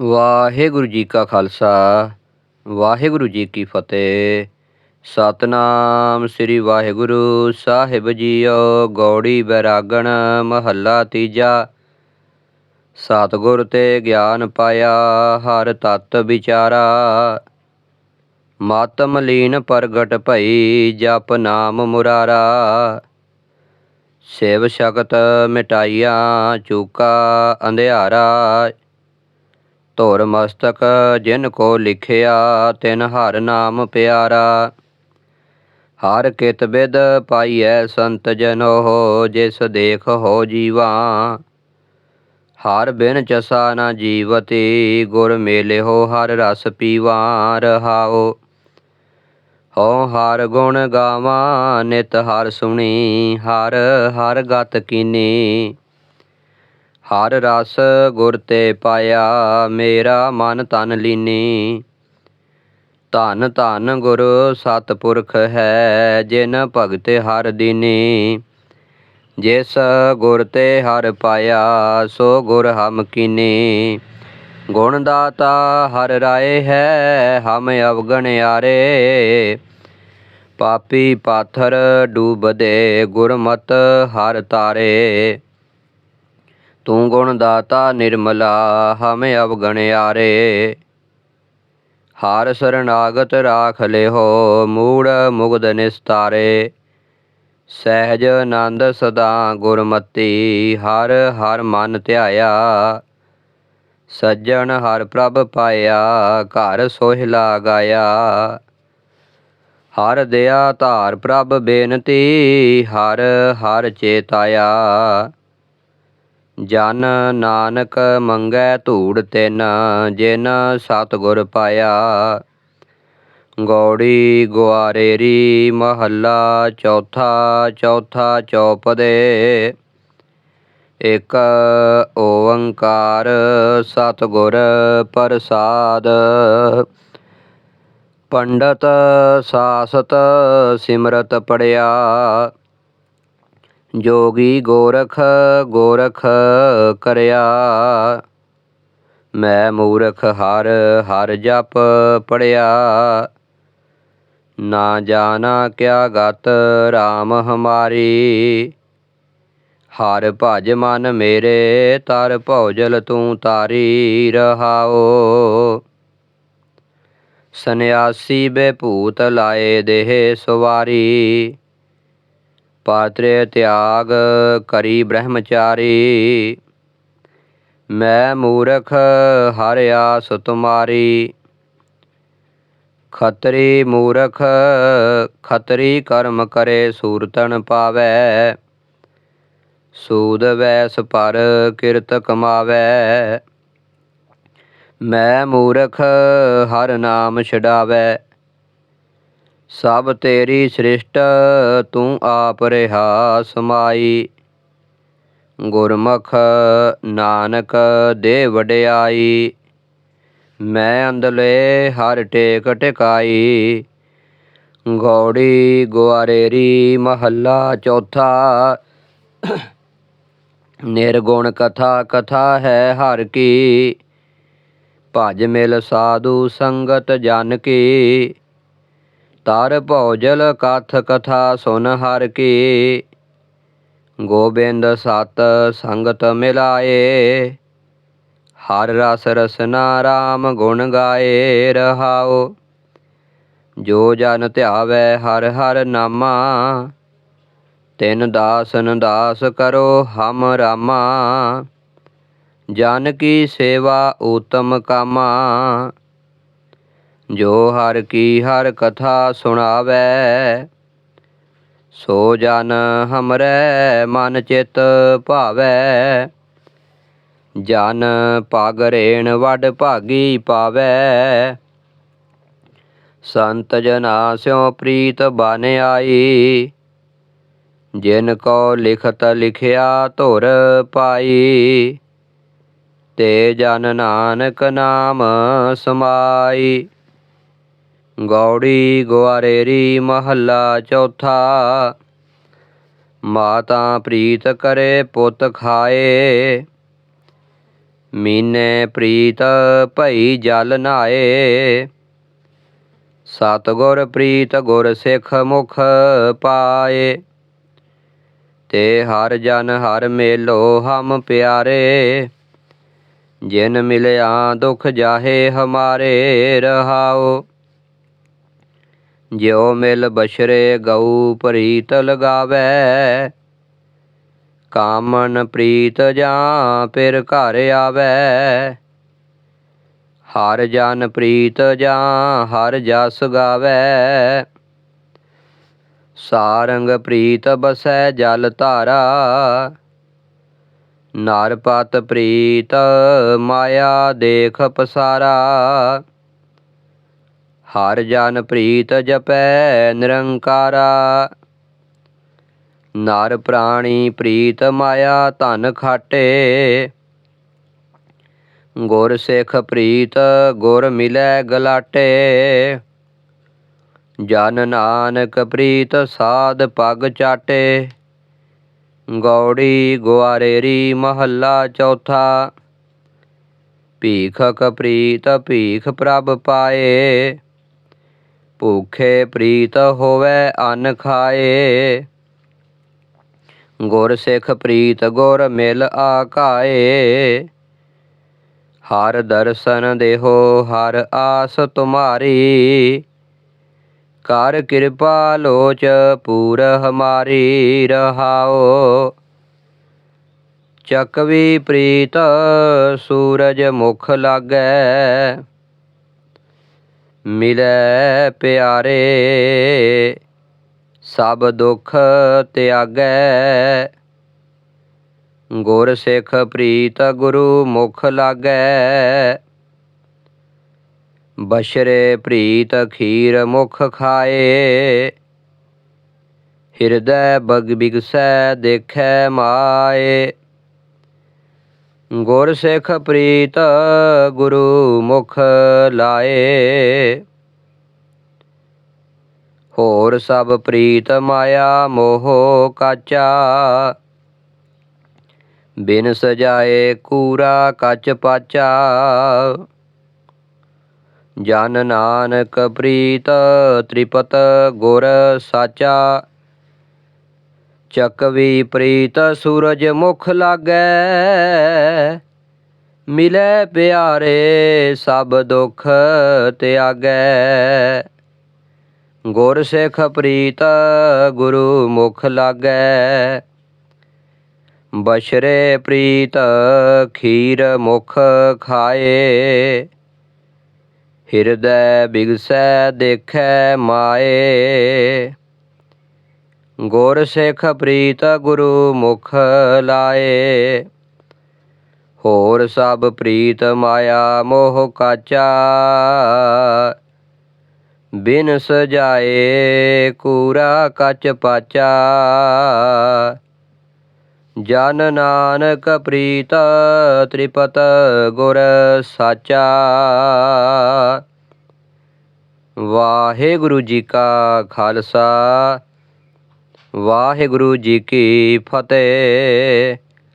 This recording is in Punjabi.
ਵਾਹਿਗੁਰੂ ਜੀ ਕਾ ਖਾਲਸਾ, ਵਾਹਿਗੁਰੂ ਜੀ ਕੀ ਫਤਿਹ। ਸਤਨਾਮ ਸ੍ਰੀ ਵਾਹਿਗੁਰੂ ਸਾਹਿਬ ਜੀਓ, ਗੌੜੀ ਬੈਰਾਗਣ ਮਹੱਲਾ ਤੀਜਾ। ਸਤਿਗੁਰ ਤੇ ਗਿਆਨ ਪਾਇਆ ਹਰ ਤਤ ਵਿਚਾਰਾ। ਮਤ ਮਲੀਨ ਪ੍ਰਗਟ ਭਈ ਜਪ ਨਾਮ ਮੁਰਾਰਾ। ਸਿਵ ਸ਼ਕਤ ਮਿਟਾਈਆਂ, ਚੂਕਾ ਅੰਧਿਆਰਾ। ਧੁਰ ਮਸਤਕ ਜਿਨ ਕੋ ਲਿਖਿਆ, ਤਿਨ ਹਰ ਨਾਮ ਪਿਆਰਾ। ਹਰ ਕਿਤ ਬਿਦ ਪਾਈਐ ਸੰਤ ਜਨੋ ਜਿਸ ਦੇਖ ਹੋ ਜੀਵਾ। ਹਰ ਬਿਨ ਚਸਾ ਨਾ ਜੀਵਤੀ, ਗੁਰ ਮੇਲਿਓ ਹਰ ਰਸ ਪੀਵਾ ਰਹਾਓ ਹਉ ਹਰ ਗੁਣ ਗਾਵਾਂ, ਨਿਤ ਹਰ ਸੁਣੀ, ਹਰ ਹਰ ਗਤ ਕੀਨੀ। ਹਰ ਰਸ ਗੁਰ ਤੇ ਪਾਇਆ, ਮੇਰਾ ਮਨ ਤਨ ਲੀਨੀ। ਧਨ ਧਨ ਗੁਰ ਸਤਪੁਰਖ ਹੈ, ਜਿਨ ਭਗਤ ਹਰ ਦੀਨੀ। ਜਿਸ ਗੁਰ ਤੇ ਹਰ ਪਾਇਆ, ਸੋ ਗੁਰ ਹਮ ਕੀਨੀ। ਗੁਣ ਦਾਤਾ ਹਰ ਰਾਏ ਹੈ, ਹਮ ਅਵਗਣਿਆਰੇ ਪਾਪੀ ਪਾਥਰ ਡੂਬਦੇ, ਗੁਰਮਤ ਹਰ ਤਾਰੇ। ਤੂੰ ਗੁਣ ਦਾਤਾ ਨਿਰਮਲਾ, ਹਮੇ ਅਵਗਣਿਆਰੇ ਹਾਰ ਸਰਨਾਗਤ ਰਾਖ ਲਿਓ ਮੂੜ ਮੁਗਦ ਨਿਸਤਾਰੇ। ਸਹਿਜ ਆਨੰਦ ਸਦਾ ਗੁਰਮਤੀ, ਹਰ ਹਰ ਮਨ ਧਿਆਇਆ। ਸੱਜਣ ਹਰ ਪ੍ਰਭ ਪਾਇਆ, ਘਰ ਸੋਹਿਲਾ ਗਾਇਆ। ਹਰ ਦਿਆ ਧਾਰ ਪ੍ਰਭ ਬੇਨਤੀ, ਹਰ ਹਰ ਚੇਤਾਇਆ। ਜਨ ਨਾਨਕ ਮੰਗੈ ਧੂੜ ਤਿਨ, ਜਿਨ ਸਤਿਗੁਰ ਪਾਇਆ। ਗੌੜੀ ਗੁਆਰੇਰੀ ਮਹੱਲਾ ਚੌਥਾ ਚੌਥਾ ਚੌਪਦੇ। ਇਕ ਓੰਕਾਰ ਸਤਿਗੁਰ ਪ੍ਰਸਾਦ। ਪੰਡਤ ਸਾਸਤ ਸਿਮਰਤ ਪੜਿਆ। ਜੋਗੀ ਗੋਰਖ ਗੋਰਖ ਕਰਿਆ। ਮੈਂ ਮੂਰਖ ਹਰ ਹਰ ਜਪ ਪੜਿਆ। ਨਾ ਜਾਣਾ ਕਿਆ ਗਤ RAM ਹਮਾਰੀ। ਹਰ ਭਜ ਮਨ ਮੇਰੇ, ਤਰ ਭੌਜਲ ਤੂੰ ਤਾਰੀ ਰਹਾਓ। ਸੰਿਆਸੀ ਬੇਭੂਤ ਲਾਏ ਦੇਹ ਸਵਾਰੀ। ਪਾਤਰੇ ਤਿਆਗ ਕਰੀ ਬ੍ਰਹਮਚਾਰੀ। ਮੈਂ ਮੂਰਖ, ਹਰ ਆਸ ਤੁਮਾਰੀ ਖਤਰੀ ਮੂਰਖ, ਖਤਰੀ ਕਰਮ ਕਰੇ ਸੂਰਤਨ ਪਾਵੈ। ਸੂਦ ਵੈਸ ਪਰ ਕਿਰਤ ਕਮਾਵੈ। ਮੈਂ ਮੂਰਖ, ਹਰ ਨਾਮ ਛਡਾਵੈ। ਸਭ ਤੇਰੀ ਸ੍ਰਿਸ਼ਟ, ਤੂੰ ਆਪ ਰਹਾ ਸਮਾਈ। ਗੁਰਮੁਖ ਨਾਨਕ ਦੇ ਵਡਿਆਈ, ਮੈਂ ਅੰਦਲੇ ਹਰ ਟੇਕ ਟਿਕਾਈ। ਗੌੜੀ ਗੁਆਰੇਰੀ ਮਹੱਲਾ ਚੌਥਾ, ਨਿਰਗੁਣ ਕਥਾ ਕਥਾ ਹੈ ਹਰ ਕੀ। ਭਜ ਮਿਲ ਸਾਧੂ ਸੰਗਤ ਜਨ ਕੀ। ਤਰ ਭੌਜਲ ਕਥ ਕਥਾ ਸੁਨ ਹਰ ਕੀ। ਗੋਬਿੰਦ ਸਤ ਸੰਗਤ ਮਿਲਾਏ। ਹਰ ਰਸ ਰਸਨਾ RAM ਗੁਣ ਗਾਏ ਰਹਾਓ ਜੋ ਜਨ ਧਿਆਵੈ ਹਰ ਹਰ ਨਾਮਾ। ਤਿਨ ਦਾਸਨ ਦਾਸ ਕਰੋ ਹਮ ਰਾਮਾ। ਜਨ ਕੀ ਸੇਵਾ ਊਤਮ ਕਾਮਾ। ਜੋ ਹਰ ਕੀ ਹਰ ਕਥਾ ਸੁਣਾਵੈ, ਸੋ ਜਨ ਹਮਰੈ ਮਨ ਚਿਤ ਭਾਵੈ। ਜਨ ਪਗ ਰੇਣ ਵੱਡ ਭਾਗੀ ਪਾਵੈ। ਸੰਤ ਜਨਾ ਸਿਉ ਪ੍ਰੀਤ ਬਨ ਆਈ। ਜਿਨ ਕੋ ਲਿਖਤ ਲਿਖਿਆ ਧੁਰ ਪਾਈ। ਤੇ ਜਨ ਨਾਨਕ ਨਾਮ ਸਮਾਈ। ਗੌੜੀ ਗੁਆਰੇਰੀ ਮਹੱਲਾ ਚੌਥਾ। ਮਾਤਾ ਪ੍ਰੀਤ ਕਰੇ ਪੁੱਤ ਖਾਏ। ਮੀਨੇ ਪ੍ਰੀਤ ਭਈ ਜਲ ਨਾਏ। ਸਤਗੁਰ ਪ੍ਰੀਤ ਗੁਰ ਸਿੱਖ ਮੁਖ ਪਾਏ। ਤੇ ਹਰ ਜਨ ਹਰ ਮੇਲੋ ਹਮ ਪਿਆਰੇ। ਜਿਨ ਮਿਲਿਆ ਦੁਖ ਜਾਹੇ ਹਮਾਰੇ ਰਹਾਓ ਜਿਉ ਮਿਲ ਬਸ਼ਰੇ ਗਊ ਪ੍ਰੀਤ ਲਗਾਵੇ। ਕਾਮਨ ਪ੍ਰੀਤ ਜਾਂ ਫਿਰ ਘਰ ਆਵੇ। ਹਰ ਜਨ ਪ੍ਰੀਤ ਜਾਂ ਹਰ ਜਸ ਗਾਵੇ। ਸਾਰੰਗ ਪ੍ਰੀਤ ਬਸੈ ਜਲ ਧਾਰਾ। ਨਰਪਤ ਪ੍ਰੀਤ ਮਾਇਆ ਦੇਖ ਪਸਾਰਾ। ਹਰ ਜਨ ਪ੍ਰੀਤ ਜਪੈ ਨਿਰੰਕਾਰਾ। ਨਰ ਪ੍ਰਾਣੀ ਪ੍ਰੀਤ ਮਾਇਆ ਧਨ ਖਾਟੇ। ਗੁਰ ਸਿੱਖ ਪ੍ਰੀਤ ਗੁਰ ਮਿਲੈ ਗਲਾਟੇ। ਜਨ ਨਾਨਕ ਪ੍ਰੀਤ ਸਾਧ ਪਗ ਚਾਟੇ। ਗੌੜੀ ਗੁਆਰੇਰੀ ਮਹੱਲਾ ਚੌਥਾ। ਭੀਖਕ ਪ੍ਰੀਤ ਭੀਖ ਪ੍ਰਭ ਪਾਏ। ਭੂਖੇ ਪ੍ਰੀਤ ਹੋਵੇ ਅਨ ਖਾਏ। ਗੁਰ ਸਿੱਖ ਪ੍ਰੀਤ ਗੁਰ ਮਿਲ ਆਕਾਏ। ਹਰ ਦਰਸ਼ਨ ਦੇਹੋ, ਹਰ ਆਸ ਤੁਮਾਰੀ। ਕਰ ਕਿਰਪਾ ਲੋਚ ਪੂਰ ਹਮਾਰੀ ਰਹਾਓ। ਚਕਵੀ ਪ੍ਰੀਤ ਸੂਰਜ ਮੁਖ ਲਾਗੈ। ਮਿਲੈ ਪਿਆਰੇ, ਸਭ ਦੁੱਖ ਤਿਆਗੈ। ਗੁਰ ਸਿੱਖ ਪ੍ਰੀਤ ਗੁਰੂ ਮੁਖ ਲਾਗੈ। ਬਸ਼ਰੇ ਪ੍ਰੀਤ ਖੀਰ ਮੁਖ ਖਾਏ। ਹਿਰਦੈ ਬਗ ਬਿਗਸੈ ਦੇਖੈ ਮਾਏ। ਗੁਰ ਸਿੱਖ ਪ੍ਰੀਤ ਗੁਰੂ ਮੁਖ ਲਾਏ। ਹੋਰ ਸਭ ਪ੍ਰੀਤ ਮਾਇਆ ਮੋਹ ਕਾਚਾ। ਬਿਨ ਸਜਾਏ ਕੂਰਾ ਕੱਚ ਪਾਚਾ। ਜਨ ਨਾਨਕ ਪ੍ਰੀਤ ਤ੍ਰਿਪਤ ਗੁਰ ਸਾਚਾ। ਚੱਕਵੀ ਪ੍ਰੀਤ ਸੂਰਜ ਮੁਖ ਲਾਗੈ। ਮਿਲੇ ਪਿਆਰੇ ਸਭ ਦੁੱਖ ਤਿਆਗੈ। ਗੁਰ ਸਿੱਖ ਪ੍ਰੀਤ ਗੁਰੂ ਮੁਖ ਲਾਗੈ। ਬਸ਼ਰੇ ਪ੍ਰੀਤ ਖੀਰ ਮੁਖ ਖਾਏ। ਹਿਰਦੈ ਬਿਗਸੈ ਦੇਖੈ ਮਾਏ। ਗੁਰ ਸਿੱਖ ਪ੍ਰੀਤ ਗੁਰੂ ਮੁਖ ਲਾਏ। ਹੋਰ ਸਭ ਪ੍ਰੀਤ ਮਾਇਆ ਮੋਹ ਕਾਚਾ। ਬਿਨ ਸਜਾਏ ਕੂਰਾ ਕਚ ਪਾਚਾ। ਜਨ ਨਾਨਕ ਪ੍ਰੀਤ ਤ੍ਰਿਪਤ ਗੁਰ ਸਾਚਾ। ਵਾਹਿਗੁਰੂ ਜੀ ਕਾ ਖਾਲਸਾ। ਵਾਹਿਗੁਰੂ ਜੀ ਕੀ ਫਤਿਹ।